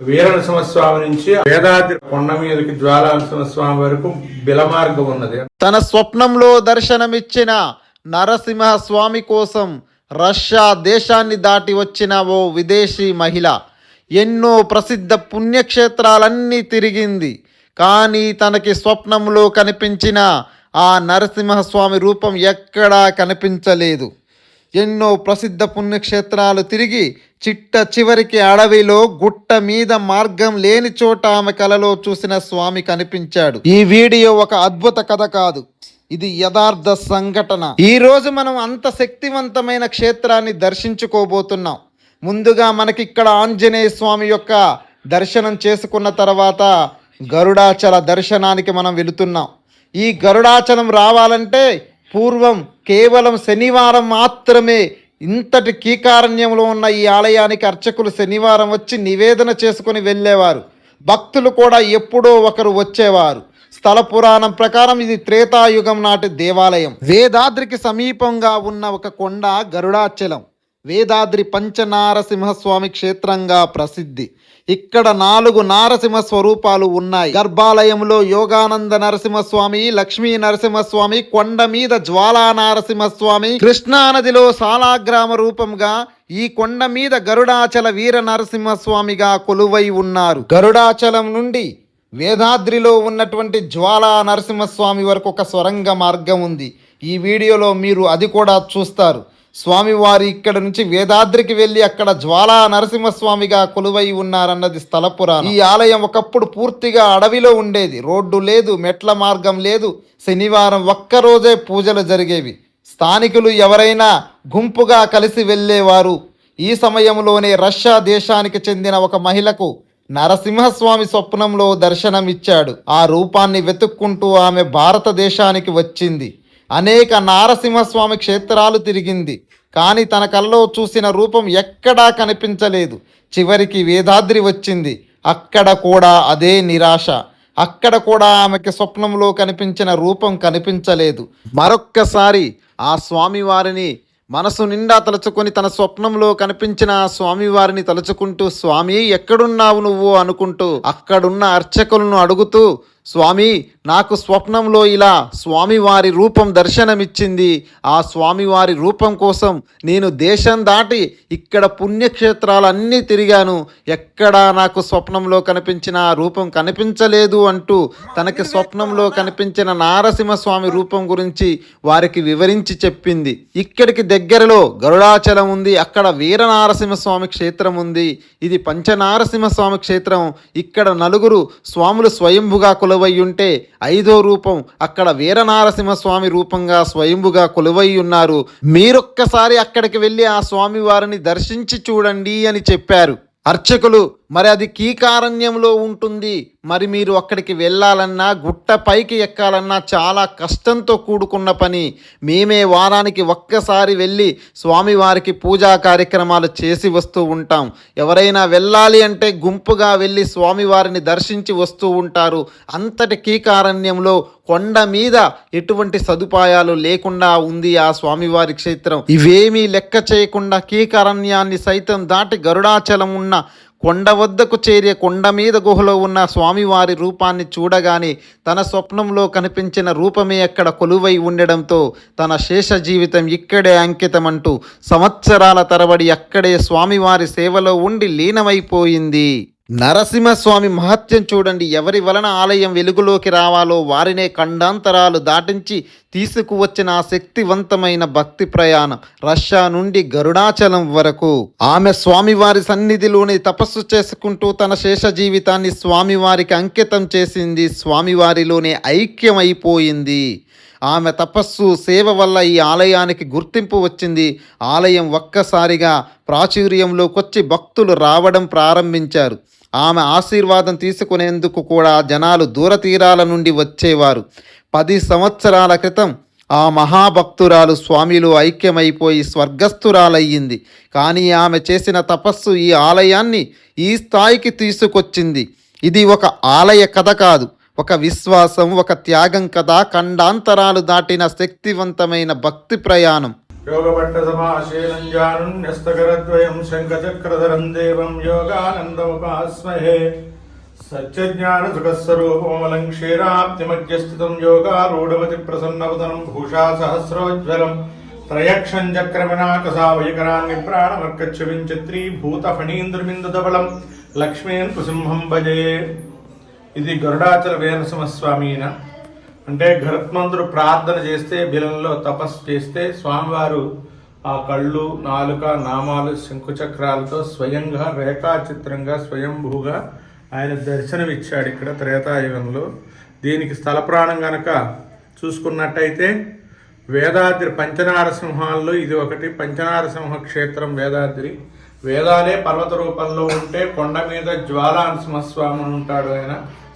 వీర నరసింహస్వామి నుంచి వేదాద్రి కొండ మీదకి జ్వాలా నరసింహస్వామి వరకు బిలమార్గం ఉన్నది. తన స్వప్నంలో దర్శనమిచ్చిన నరసింహస్వామి కోసం రష్యా దేశాన్ని దాటి వచ్చిన ఓ విదేశీ మహిళ ఎన్నో ప్రసిద్ధ పుణ్యక్షేత్రాలన్నీ తిరిగింది. కానీ తనకి స్వప్నంలో కనిపించిన ఆ నరసింహస్వామి రూపం ఎక్కడా కనిపించలేదు. ఎన్నో ప్రసిద్ధ పుణ్యక్షేత్రాలు తిరిగి చిట్ట చివరికి అడవిలో గుట్ట మీద మార్గం లేని చోట ఆమె కలలో చూసిన స్వామి కనిపించాడు. ఈ వీడియో ఒక అద్భుత కథ కాదు. ఇది యథార్థ సంఘటన. ఈ రోజు మనం అంత శక్తివంతమైన క్షేత్రాన్ని దర్శించుకోబోతున్నాం. ముందుగా మనకి ఇక్కడ ఆంజనేయ స్వామి యొక్క దర్శనం చేసుకున్న తర్వాత గరుడాచల దర్శనానికి మనం వెళుతున్నాం. ఈ గరుడాచలం రావాలంటే పూర్వం కేవలం శనివారం మాత్రమే ఇంతటి కీకారణ్యంలో ఉన్న ఈ ఆలయానికి అర్చకులు శనివారం వచ్చి నివేదన చేసుకుని వెళ్ళేవారు. భక్తులు కూడా ఎప్పుడో ఒకరు వచ్చేవారు. స్థల పురాణం ప్రకారం ఇది త్రేతాయుగం నాటి దేవాలయం. వేదాద్రికి సమీపంగా ఉన్న ఒక కొండ గరుడాచలం. వేదాద్రి పంచనారసింహస్వామి క్షేత్రంగా ప్రసిద్ధి. ఇక్కడ నాలుగు నారసింహ స్వరూపాలు ఉన్నాయి. గర్భాలయంలో యోగానంద నరసింహస్వామి లక్ష్మీ నరసింహస్వామి కొండ మీద జ్వాలా నరసింహస్వామి కృష్ణానదిలో సాలాగ్రామ రూపంగా ఈ కొండ మీద గరుడాచల వీర నరసింహస్వామిగా కొలువై ఉన్నారు. గరుడాచలం నుండి వేదాద్రిలో ఉన్నటువంటి జ్వాలా నరసింహస్వామి వరకు ఒక స్వరంగ మార్గం ఉంది. ఈ వీడియోలో మీరు అది కూడా చూస్తారు. స్వామివారి ఇక్కడ నుంచి వేదాద్రికి వెళ్ళి అక్కడ జ్వాలా నరసింహస్వామిగా కొలువై ఉన్నారన్నది స్థలపురాణం ఈ ఆలయం ఒకప్పుడు పూర్తిగా అడవిలో ఉండేది. రోడ్డు లేదు మెట్ల మార్గం లేదు. శనివారం ఒక్కరోజే పూజలు జరిగేవి. స్థానికులు ఎవరైనా గుంపుగా కలిసి వెళ్ళేవారు. ఈ సమయంలోనే రష్యా దేశానికి చెందిన ఒక మహిళకు నరసింహస్వామి స్వప్నంలో దర్శనమిచ్చాడు. ఆ రూపాన్ని వెతుక్కుంటూ ఆమె భారతదేశానికి వచ్చింది. అనేక నారసింహస్వామి క్షేత్రాలు తిరిగింది. కానీ తన కల్లో చూసిన రూపం ఎక్కడా కనిపించలేదు. చివరికి వేదాద్రి వచ్చింది. అక్కడ కూడా అదే నిరాశ. అక్కడ కూడా ఆమెకి స్వప్నంలో కనిపించిన రూపం కనిపించలేదు. మరొక్కసారి ఆ స్వామివారిని మనసు నిండా తలుచుకొని తన స్వప్నంలో కనిపించిన ఆ స్వామివారిని తలుచుకుంటూ స్వామి ఎక్కడున్నావు నువ్వు? అనుకుంటూ అక్కడున్న అర్చకులను అడుగుతూ స్వామి నాకు స్వప్నంలో ఇలా స్వామివారి రూపం దర్శనమిచ్చింది. ఆ స్వామివారి రూపం కోసం నేను దేశం దాటి ఇక్కడ పుణ్యక్షేత్రాలన్నీ తిరిగాను. ఎక్కడా నాకు స్వప్నంలో కనిపించిన ఆ రూపం కనిపించలేదు అంటూ తనకి స్వప్నంలో కనిపించిన నారసింహస్వామి రూపం గురించి వారికి వివరించి చెప్పింది. ఇక్కడికి దగ్గరలో గరుడాచలం ఉంది. అక్కడ వీర నారసింహస్వామి క్షేత్రం ఉంది. ఇది పంచనారసింహస్వామి క్షేత్రం. ఇక్కడ నలుగురు స్వాములు స్వయంభుగా కొలువై ఉంటే ఐదో రూపం అక్కడ వీరనారసింహస్వామి రూపంగా స్వయంభుగా కొలువై ఉన్నారు మీరొక్కసారి అక్కడికి వెళ్ళి ఆ స్వామి వారిని దర్శించి చూడండి అని చెప్పారు. అర్చకులు మరి అది కీకారణ్యంలో ఉంటుంది. మరి మీరు అక్కడికి వెళ్ళాలన్నా గుట్ట పైకి ఎక్కాలన్నా చాలా కష్టంతో కూడుకున్న పని. మేమే వారానికి ఒక్కసారి వెళ్ళి స్వామివారికి పూజా కార్యక్రమాలు చేసి వస్తూ ఉంటాం. ఎవరైనా వెళ్ళాలి అంటే గుంపుగా వెళ్ళి స్వామివారిని దర్శించి వస్తూ ఉంటారు. అంతటి కీకారణ్యంలో కొండ మీద ఎటువంటి సదుపాయాలు లేకుండా ఉంది ఆ స్వామివారి క్షేత్రం. ఇవేమీ లెక్క చేయకుండా కీకారణ్యాన్ని సైతం దాటి గరుడాచలం ఉన్న కొండ వద్దకు చేరే కొండ మీద గుహలో ఉన్న స్వామివారి రూపాన్ని చూడగానే తన స్వప్నంలో కనిపించిన రూపమే అక్కడ కొలువై ఉండడంతో తన శేష జీవితం ఇక్కడే అంకితమంటూ సంవత్సరాల తరబడి అక్కడే స్వామివారి సేవలో ఉండి లీనమైపోయింది. నరసింహస్వామి మహత్యం చూడండి. ఎవరి వలన ఆలయం వెలుగులోకి రావాలో వారినే ఖండాంతరాలు దాటించి తీసుకువచ్చిన ఆ శక్తివంతమైన భక్తి ప్రయాణం రష్యా నుండి గరుడాచలం వరకు. ఆమె స్వామివారి సన్నిధిలోనే తపస్సు చేసుకుంటూ తన శేష జీవితాన్ని స్వామివారికి అంకితం చేసింది. స్వామివారిలోనే ఐక్యమైపోయింది. ఆమె తపస్సు సేవ వల్ల ఈ ఆలయానికి గుర్తింపు వచ్చింది. ఆలయం ఒక్కసారిగా ప్రాచుర్యంలోకొచ్చి భక్తులు రావడం ప్రారంభించారు. ఆమె ఆశీర్వాదం తీసుకునేందుకు కూడా జనాలు దూరతీరాల నుండి వచ్చేవారు. పది సంవత్సరాల క్రితం ఆ మహాభక్తురాలు స్వామిలో ఐక్యమైపోయి స్వర్గస్థురాలయ్యింది. కానీ ఆమె చేసిన తపస్సు ఈ ఆలయాన్ని ఈ స్థాయికి తీసుకొచ్చింది. ఇది ఒక ఆలయ కథ కాదు. ఒక విశ్వాసం ఒక త్యాగం కథ ఖండాంతరాలు దాటిన శక్తివంతమైన భక్తి ప్రయాణం. యోగపట్ట సమాశీలం జానున్యస్తకరద్వయం శంఖచక్రధరం దేవం యోగానందముపాస్మహే సత్యజ్ఞాన సుఖస్వరూపమలం క్షీరాప్తిమధ్యస్థితం యోగారూఢమతి ప్రసన్నవదనం భూషా సహస్రోజ్వలం త్రయక్షం చక్రమినాకసావయకరాన్ని ప్రాణమర్కచ్చ వించత్రీ భూత ఫణీంద్రమిందుదబలం లక్ష్మీన్ కుసింహం భజే ఇది గరుడాచల వీరసింహస్వామిన అంటే గరుత్మంతుడు ప్రార్థన చేస్తే బిలంలో తపస్సు చేస్తే స్వామివారు ఆ కళ్ళు నాలుక నామాలు శంకుచక్రాలతో స్వయంగా రేఖాచిత్రంగా స్వయంభూగా ఆయన దర్శనమిచ్చాడు ఇక్కడ త్రేతాయుగంలో. దీనికి స్థల ప్రాణం గనక చూసుకున్నట్టయితే వేదాద్రి పంచనారసింహాల్లో ఇది ఒకటి. పంచనారసింహ క్షేత్రం వేదాద్రి. వేదాలే పర్వత రూపంలో ఉంటే కొండ మీద జ్వాలానసింహస్వామి ఉంటాడు ఆయన.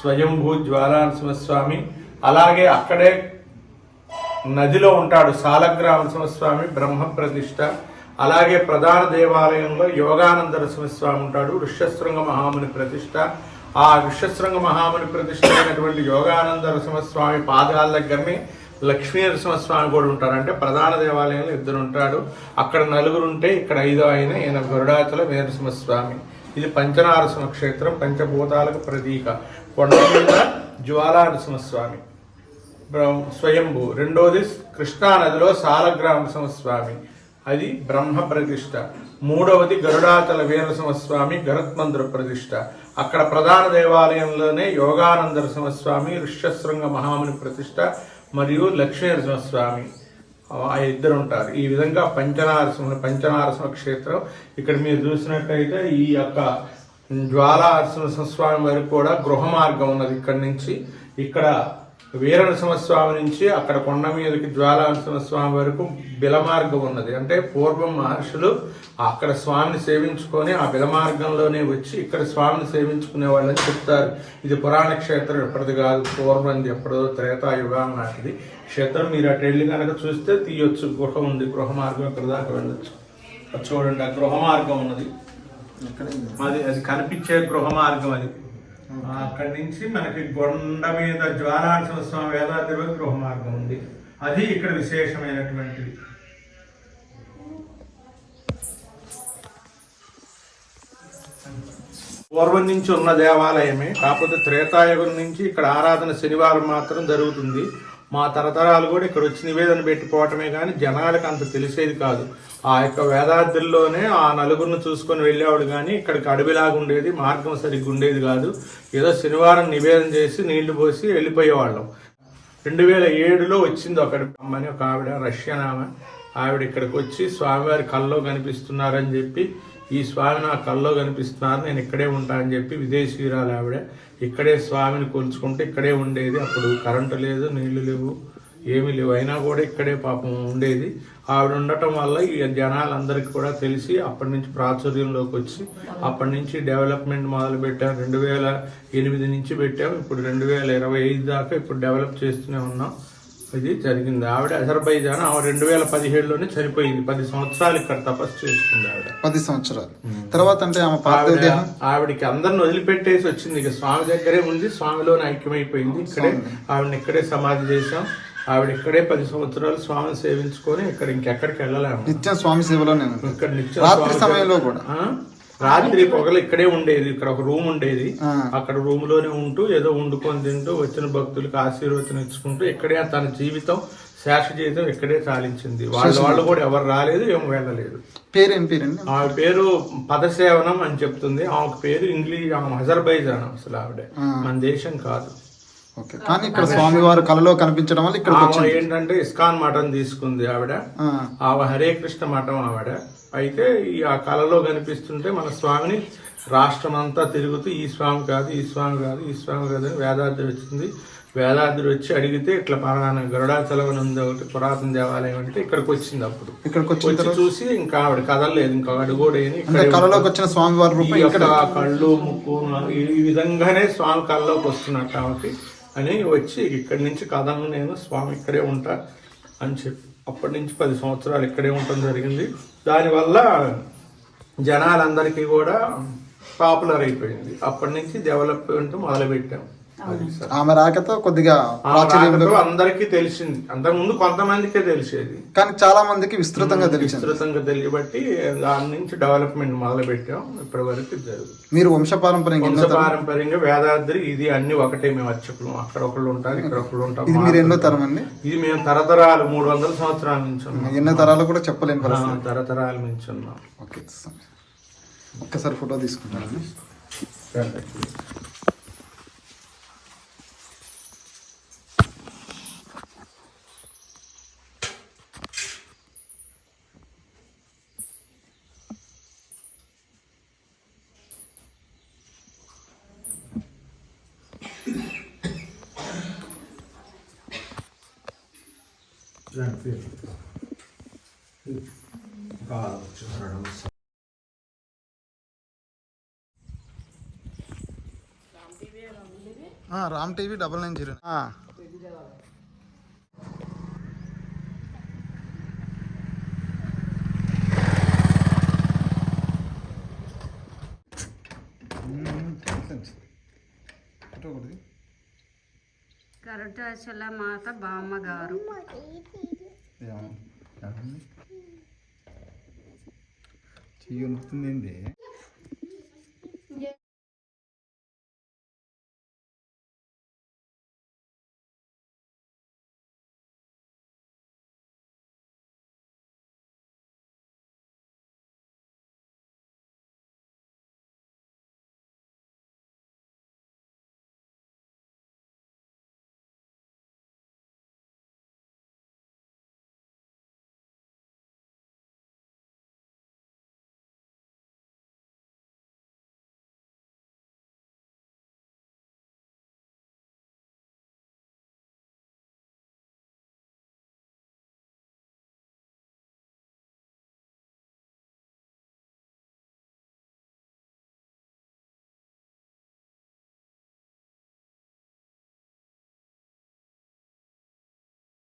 స్వయంభూ జ్వాలానసింహస్వామి. అలాగే అక్కడే నదిలో ఉంటాడు సాలగ్రామ స్వామి బ్రహ్మ ప్రతిష్ట అలాగే ప్రధాన దేవాలయంలో యోగానంద నరసింహస్వామి ఉంటాడు ఋష్యశృంగ మహాముని ప్రతిష్ట ఆ ఋష్యశృంగ మహాముని ప్రతిష్ట అయినటువంటి యోగానంద నరసింహస్వామి పాదాల దగ్గరనే లక్ష్మీ నరసింహస్వామి కూడా ఉంటారు. అంటే ప్రధాన దేవాలయంలో ఇద్దరు ఉంటాడు. అక్కడ నలుగురు ఉంటే ఇక్కడ ఐదో ఆయన ఈయన గరుడాచల వీరసింహస్వామి ఇది పంచనారసింహ క్షేత్రం పంచభూతాలకు ప్రతీక. కొండ మీద జ్వాలా నరసింహస్వామి స్వయంభూ. రెండోది కృష్ణా నదిలో సాలగ్రామ స్వామి. అది బ్రహ్మ ప్రతిష్ట. మూడవది గరుడాచల వీరసింహస్వామి గరుత్మంతుడు ప్రతిష్ట. అక్కడ ప్రధాన దేవాలయంలోనే యోగానంద స్వామి ఋష్యశృంగ మహాముని ప్రతిష్ట మరియు లక్ష్మీ నరసింహస్వామి ఆ ఇద్దరు ఉంటారు. ఈ విధంగా పంచనారసింహ పంచనారసింహ క్షేత్రం ఇక్కడ మీరు చూసినట్టయితే ఈ యొక్క జ్వాలా నరసింహస్వామి వరకు కూడా గృహ మార్గం ఉన్నది ఇక్కడ నుంచి. ఇక్కడ వీర నరసింహస్వామి నుంచి అక్కడ కొండ మీదకి జ్వాలా నరసింహస్వామి వరకు బిల మార్గం ఉన్నది. అంటే పూర్వం మహర్షులు అక్కడ స్వామిని సేవించుకొని ఆ బిల మార్గంలోనే వచ్చి ఇక్కడ స్వామిని సేవించుకునే వాళ్ళని చెప్తారు. ఇది పురాణ క్షేత్రం ఎప్పటిది కాదు. పూర్వం ఎప్పుడో త్రేతాయుగం నాటిది క్షేత్రం మీరు అటు వెళ్ళి కనుక చూస్తే తీయొచ్చు. గృహ ఉంది. గృహ మార్గం ఇక్కడ దాకా వెళ్ళొచ్చు. చూడండి ఆ గృహ మార్గం ఉన్నది. అది అది కనిపించే గృహ మార్గం అది. అక్కడి నుంచి మనకి కొండ మీద జ్వాలాంశ స్వామి వేదాద్రి వరకు గృహ మార్గం ఉంది. అది ఇక్కడ విశేషమైనటువంటిది. పూర్వం నుంచి ఉన్న దేవాలయమే కాకపోతే త్రేతాయుగం నుంచి ఇక్కడ ఆరాధన శనివారం మాత్రం జరుగుతుంది. మా తరతరాలు కూడా ఇక్కడ వచ్చి నివేదన పెట్టిపోవటమే కానీ జనాలకు అంత తెలిసేది కాదు. ఆ యొక్క వేదాద్రిలోనే ఆ నలుగురిని చూసుకొని వెళ్ళేవాడు కానీ ఇక్కడికి అడవిలాగా ఉండేది మార్గం సరిగ్గా ఉండేది కాదు. ఏదో శనివారం నివేదన చేసి నీళ్ళు పోసి వెళ్ళిపోయేవాళ్ళం. రెండు వేల ఏడులో వచ్చింది ఒకటి అమ్మని ఒక ఆవిడ రష్యన్ ఆమె. ఆవిడ ఇక్కడికి వచ్చి స్వామివారి కల్లో కనిపిస్తున్నారని చెప్పి ఈ స్వామి నా కల్లో కనిపిస్తున్నారు నేను ఇక్కడే ఉంటా అని చెప్పి విదేశీయురాలు ఆవిడ ఇక్కడే స్వామిని కొలుచుకుంటే ఇక్కడే ఉండేది. అప్పుడు కరెంటు లేదు నీళ్ళు లేవు ఏమీ లేవు. అయినా కూడా ఇక్కడే పాపం ఉండేది. ఆవిడ ఉండటం వల్ల ఈ జనాలందరికీ కూడా తెలిసి అప్పటి నుంచి ప్రాచుర్యంలోకి వచ్చి అప్పటి నుంచి డెవలప్మెంట్ మొదలు పెట్టాం. రెండు వేల ఎనిమిది నుంచి పెట్టాం. ఇప్పుడు రెండు వేల ఇరవై ఐదు దాకా ఇప్పుడు డెవలప్ చేస్తూనే ఉన్నాం. ఇది జరిగింది. ఆవిడ అజర్బైజాన్ ఆవిడ రెండు వేల పదిహేడులోనే చనిపోయింది. పది సంవత్సరాలు ఇక్కడ తపస్సు చేసుకుంది ఆవిడ. పది సంవత్సరాలు. తర్వాత అంటే ఆమె ఆవిడ ఆవిడకి అందరిని వదిలిపెట్టేసి వచ్చింది. ఇక స్వామి దగ్గరే ఉంది. స్వామిలోనే ఐక్యమైపోయింది. ఇక్కడే ఆవిడని ఇక్కడే సమాధి చేశాం. ఆవిడ ఇక్కడే పది సంవత్సరాలు స్వామిని సేవించుకొని ఇక్కడ ఇంకెక్కడికి వెళ్ళలేము. నిత్యం స్వామి సేవలోనే ఉంది. ఇక్కడ నిత్యం రాత్రి సమయంలో కూడా? రాత్రి పొగలు ఇక్కడే ఉండేది ఇక్కడ ఒక రూమ్ ఉండేది. అక్కడ రూమ్లోనే ఉంటూ ఏదో వండుకొని తింటూ వచ్చిన భక్తులకు ఆశీర్వచనం ఇచ్చుకుంటూ ఇక్కడే తన జీవితం శేష జీవితం ఇక్కడే చాలించింది వాళ్ళ వాళ్ళు కూడా ఎవరు రాలేదు ఏం వెళ్ళలేదు. పేరేం పేరండి? ఆమె పేరు పదసేవనం అని చెప్తుంది. ఆమె పేరు ఇంగ్లీష్ ఆమె హజర్బైజాన్ అసలు ఆవిడ. మన దేశం కాదు. ఓకే. కానీ ఇక్కడ స్వామివారు కలలో కనిపించడం వల్ల ఇక్కడ ఏంటంటే ఇస్కాన్ మఠం తీసుకుంది ఆవిడ. ఆమె హరే కృష్ణ మఠం ఆవిడ. అయితే ఈ ఆ కళలో కనిపిస్తుంటే మన స్వామిని రాష్ట్రం అంతా తిరుగుతూ ఈ స్వామి కాదు ఈ స్వామి కాదు ఈ స్వామి కాదు అని వేదాద్రి వచ్చింది. వేదాద్రి వచ్చి అడిగితే ఇట్లా పలానా గరుడాచలం ఉంది ఒకటి పురాతన దేవాలయం అంటే ఇక్కడికి వచ్చింది అప్పుడు. ఇక్కడికి వచ్చి చూసి ఇంకా ఆవిడ కదలలేదు ఇంకా అడుగోడేని కళలోకి వచ్చిన ఈ యొక్క కళ్ళు ముక్కు ఈ విధంగానే స్వామి కళ్ళలోకి వస్తున్నట్టు ఆమెకి అని వచ్చి ఇక్కడి నుంచి కథను నేను స్వామి ఇక్కడే ఉంటా అని చెప్పి అప్పటి నుంచి పది సంవత్సరాలు ఇక్కడే ఉండటం జరిగింది. దానివల్ల జనాలందరికీ కూడా పాపులర్ అయిపోయింది. అప్పటి నుంచి డెవలప్మెంట్ మొదలుపెట్టాం. ఆమె రాకతో కొద్దిగా అందరికీ తెలిసింది. అంతకుముందు కొంతమందికే తెలిసేది. కానీ చాలా మందికి విస్తృతంగా తెలిసింది. విస్తృతంగా తెలియబట్టి దాని నుంచి డెవలప్మెంట్ మొదలు పెట్టాం ఇప్పటి వరకు జరుగుతుంది. మీరు వంశపారంపర్యంగా తరం వంశపారంపర్యంగా వేదాద్రి ఇది అన్ని ఒకటే మేము అర్చకులు. అక్కడ ఒకళ్ళు ఉంటారు ఇక్కడ ఒకళ్ళు ఉంటాం ఇది మీరు ఎన్నో తరం అండి? ఇది మేము తరతరాలు మూడు వందల సంవత్సరాల నుంచి ఉన్నాం. ఎన్నో తరాలు కూడా చెప్పలేని పరిస్థితి. ఆ, తరతరాల నుంచి ఉన్నాం. ఓకే. ఒక్కసారి ఫోటో తీసుకుంటాను Ram TV double nine zero కరుటాచల మాత బామ్మ గారు చెయ్యి వస్తుంది ఏంటి